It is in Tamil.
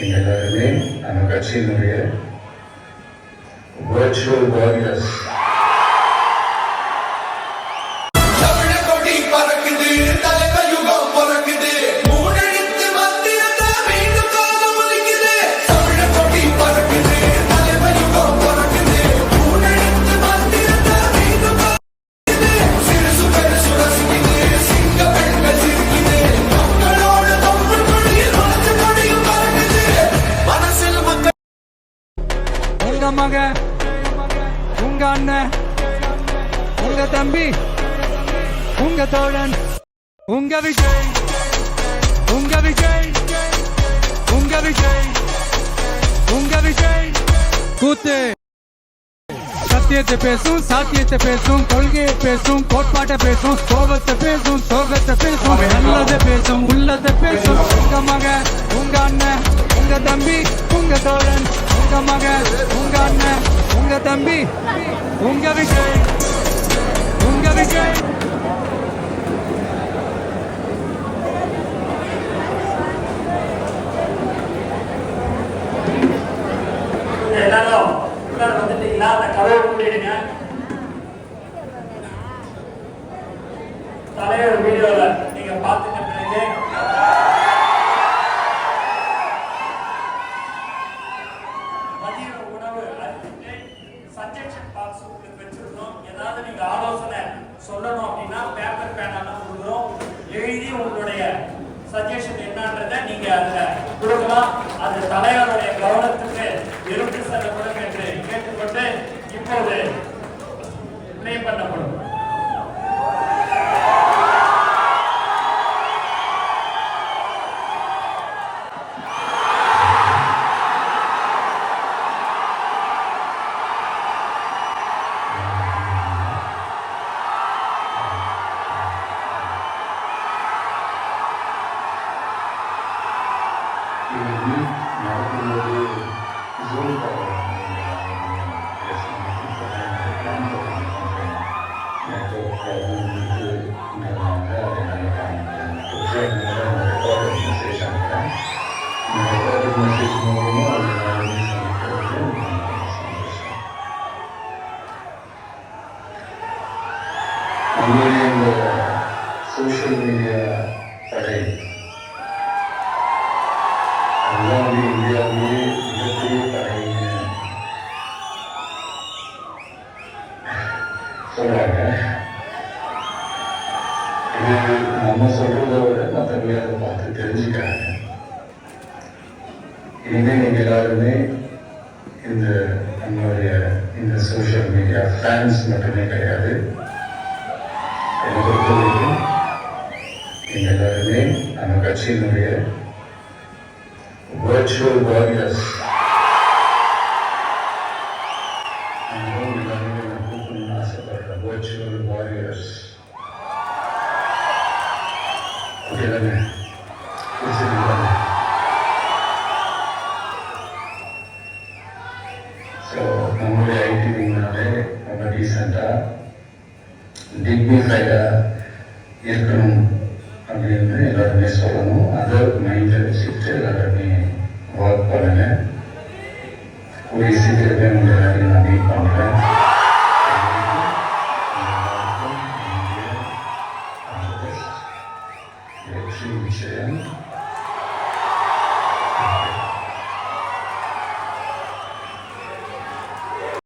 எல்லாருமே நம்ம கட்சியினுடைய வர்ச்சுவல் வாரியர்ஸ் மக உங்க அண்ணன். உங்க தம்பி. உங்க தோழன். உங்க விஜய். உங்க விஜய். உங்க விஜய். உங்க விஜய். கூத்து. சத்தியத்தை பேசும் சாத்தியத்தை பேசும் கொள்கையை பேசும் கோட்பாட்டை பேசும் கோபத்தை பேசும் சோகத்தை பேசும் நல்லதை பேசும் உள்ளதை பேசும். உங்க மக உங்க அண்ணன். உங்க தம்பி உங்க தோழன் உங்க மகள் உங்க அண்ணன் உங்க தம்பி உங்க விஜய் உங்க விஜய். எல்லாரும் உள்ளார வந்துட்டீங்களா அந்த கதவை மூடிடுங்க தலைவர் வீடியோவில் நீங்க பார்த்துட்டு பிறகு நீங்க ஆலோசனை சொல்லணும் அப்படின்னா பேப்பர் பேனெல்லாம் கொடுக்குறோம். எழுதி உங்களுடைய சஜஷன் என்னன்றதை நீங்க அதுல கொடுக்கலாம். அது தலைவருடைய கவனத்துக்கு எடுத்து செல்லப்படும் என்று கேட்டுக்கொண்டு இப்போது ப்ளே பண்ணப்படும் social media setting. வந்து இந்தியாவிலேயே மிகப்பெரிய தடைன்னு சொல்றாங்க இது நம்ம சொல்றதை விட மற்றவங்க அதை பார்த்து தெரிஞ்சுக்கிறாங்க இனிமே நீங்கள் எல்லாருமே இந்த நம்மளுடைய இந்த சோஷியல் மீடியா ஃபேன்ஸ் மட்டுமே கிடையாது என்னை பொறுத்த வரைக்கும் நீங்க எல்லாருமே நம்ம கட்சியினுடைய virtual warriors. மிகவும் எல்லாருமே நான் கூப்பிடணும்னு ஆசைப்படுறேன் virtual warriors. ஓகே தானே பிடிச்சிருக்கீங்களா ஸோ நம்மளுடைய ஐடி விங்னாலே ரொம்ப டீசெண்டாக டிக்னிஃபைடாக இருக்கணும் natin ang date on that. Thank you,